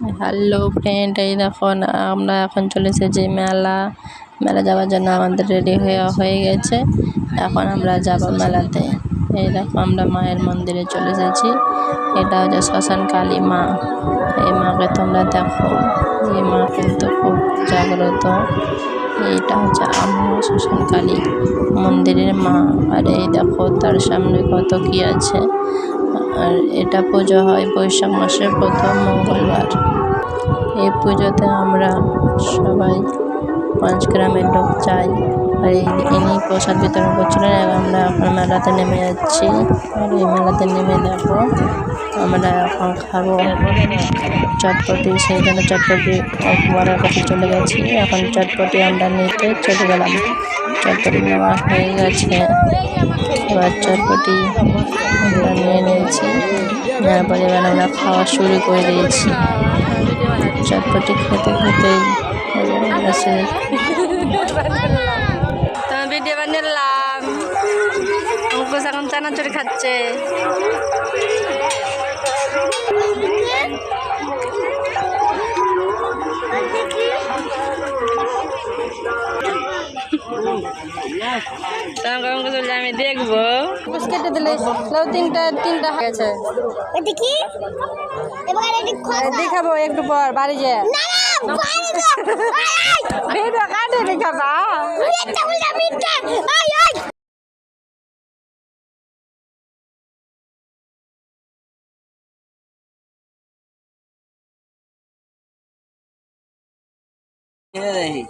Hello friend এই দেখো আমরা এখন চলে এসেছি মেলা। মেলা যাওয়ার জন্য আমাদের রেডি হয়ে হয়ে গেছে। এখন আমরা যাব মেলাতে। এই দেখো, আমরা মায়ের মন্দিরে চলে এসেছি। এটা হচ্ছে শ্মশান কালী মা। এই মাকে তোমরা দেখো। এই মা কিন্তু খুব জাগ্রত। এইটা হচ্ছে আমার শ্মশান কালী মন্দিরের মা। আর এই দেখো, তার সামনে কত কি আছে। আর এটা পুজো হয় বৈশাখ মাসের প্রথম মঙ্গলবার। এই পুজোতে আমরা সবাই পাঁচ গ্রামের লোক যাই আর ইনি প্রসাদ বিতরণ করছিলেন এবং আমরা এখন মেলাতে নেমে যাচ্ছি। আর এই মেলাতে নেমে দেখো আমরা এখন খাব চটপটি, সেই জন্য চটপটি একবারের কাছে চলে গেছি। এখন চটপটি আমরা নিতে চলে গেলাম। চটপটি নেওয়া হয়ে গেছে। এবার চটপটি আমরা নিয়ে নিয়েছি। নেওয়ার পরে এবার আমরা খাওয়া শুরু করে দিয়েছি। চটপটি খেতে খেতেই আছে চানাচুরি খাচ্ছে। আমি দেখব। কেটে দিলে লাউ তিনটা তিনটা হয়ে খোল দেখাবো একটু পর বাড়ি যে দেখাবা Yeah.